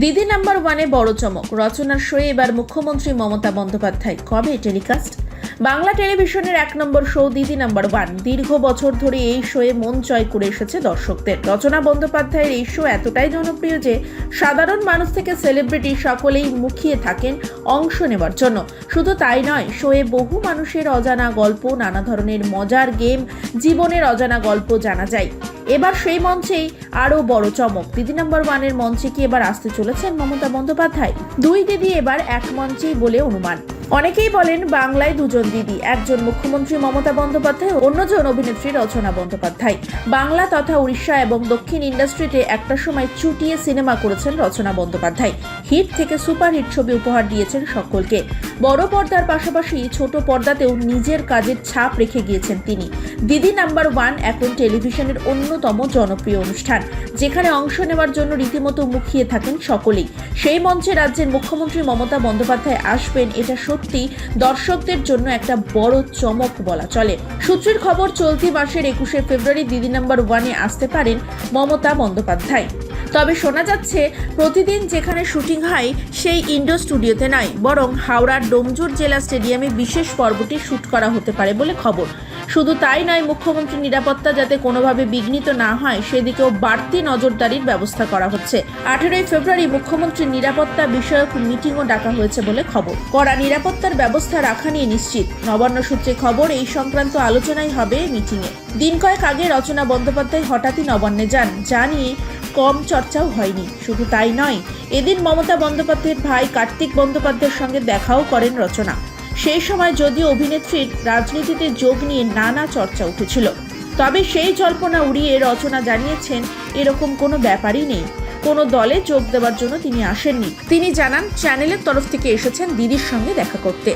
দিদি নাম্বার ওয়ানে বড় চমক। রচনার শোয়ে এবার মুখ্যমন্ত্রী মমতা বন্দ্যোপাধ্যায়। কবে টেলিকাস্ট? বাংলা টেলিভিশনের এক নম্বর শো দিদি নাম্বার ওয়ান। দীর্ঘ বছর ধরে এই শোয়ে মন জয় করে এসেছে দর্শকদের। রচনা বন্দ্যোপাধ্যায়ের এই শো এতটাই জনপ্রিয় যে, সাধারণ মানুষ থেকে সেলিব্রিটি সকলেই মুখিয়ে থাকেন অংশ নেবার জন্য। শুধু তাই নয়, শোয়ে বহু মানুষের অজানা গল্প, নানা ধরনের মজার গেম, জীবনের অজানা গল্প জানা যায়। এবার সেই মঞ্চেই আরও বড় চমক। দিদি নাম্বার ওয়ানের মঞ্চে কি এবার আসতে চলেছেন মমতা বন্দ্যোপাধ্যায়? দুই দিদি এবার এক মঞ্চেই বলে অনুমান। অনেকেই বলেন, বাংলায় দুজন দিদি, একজন মুখ্যমন্ত্রী মমতা বন্দ্যোপাধ্যায়, অন্যজন অভিনেত্রী রচনা বন্দ্যোপাধ্যায়। বাংলা তথা উড়িষ্যা এবং দক্ষিণ ইন্ডাস্ট্রিতে একটা সময় চুটিয়ে সিনেমা করেছেন রচনা বন্দ্যোপাধ্যায়। হিট থেকে সুপার হিট ছবি উপহার দিয়েছেন সকলকে। বড় পর্দার পাশাপাশি ছোট পর্দাতেও নিজের কাজের ছাপ রেখে গিয়েছেন তিনি। দিদি নাম্বার ওয়ান এখন টেলিভিশনের অন্যতম জনপ্রিয় অনুষ্ঠান, যেখানে অংশ নেওয়ার জন্য রীতিমতো মুখিয়ে থাকেন সকলেই। সেই মঞ্চে রাজ্যের মুখ্যমন্ত্রী মমতা বন্দ্যোপাধ্যায় আসবেন, এটা সত্যি দর্শকদের জন্য একটা বড় চমক বলা চলে। সূত্রের খবর, চলতি মাসের একুশে ফেব্রুয়ারি দিদি নাম্বার ওয়ানে আসতে পারেন মমতা বন্দ্যোপাধ্যায়। তবে শোনা যাচ্ছে, প্রতিদিন যেখানে শুটিং হয়, সেই ইন্ডোর স্টুডিওতে নয় বরং হাওড়ার ডোমজুর জেলা স্টেডিয়ামে বিশেষ পর্বটি শ্যুট করা হতে পারে বলে খবর। শুধু তাই নয়, মুখ্যমন্ত্রীর নিরাপত্তা যাতে কোনোভাবে বিঘ্নিত না হয়, সেদিকেও বাড়তি নজরদারির ব্যবস্থা করা হচ্ছে। আঠেরোই ফেব্রুয়ারি মুখ্যমন্ত্রীর নিরাপত্তা বিষয়ক মিটিংও ডাকা হয়েছে বলে খবর। কড়া নিরাপত্তার ব্যবস্থা রাখা নিয়ে নিশ্চিত। নবান্ন সূত্রে খবর, এই সংক্রান্ত আলোচনাই হবে মিটিংয়ে। দিন কয়েক আগে রচনা বন্দ্যোপাধ্যায় হঠাৎই নবান্নে যান, যা নিয়ে কম চর্চাও হয়নি। শুধু তাই নয়, এদিন মমতা বন্দ্যোপাধ্যায়ের ভাই কার্তিক বন্দ্যোপাধ্যায়ের সঙ্গে দেখাও করেন রচনা। সেই সময় যদিও অভিনেত্রীর রাজনীতিতে যোগ নিয়ে নানা চর্চা উঠেছিল। তবে সেই জল্পনা উড়িয়ে রচনা জানিয়েছেন, এরকম কোনো ব্যাপারই নেই। কোনো দলে যোগ দেওয়ার জন্য তিনি আসেননি। তিনি জানান, চ্যানেলের তরফ থেকে এসেছেন দিদির সঙ্গে দেখা করতে।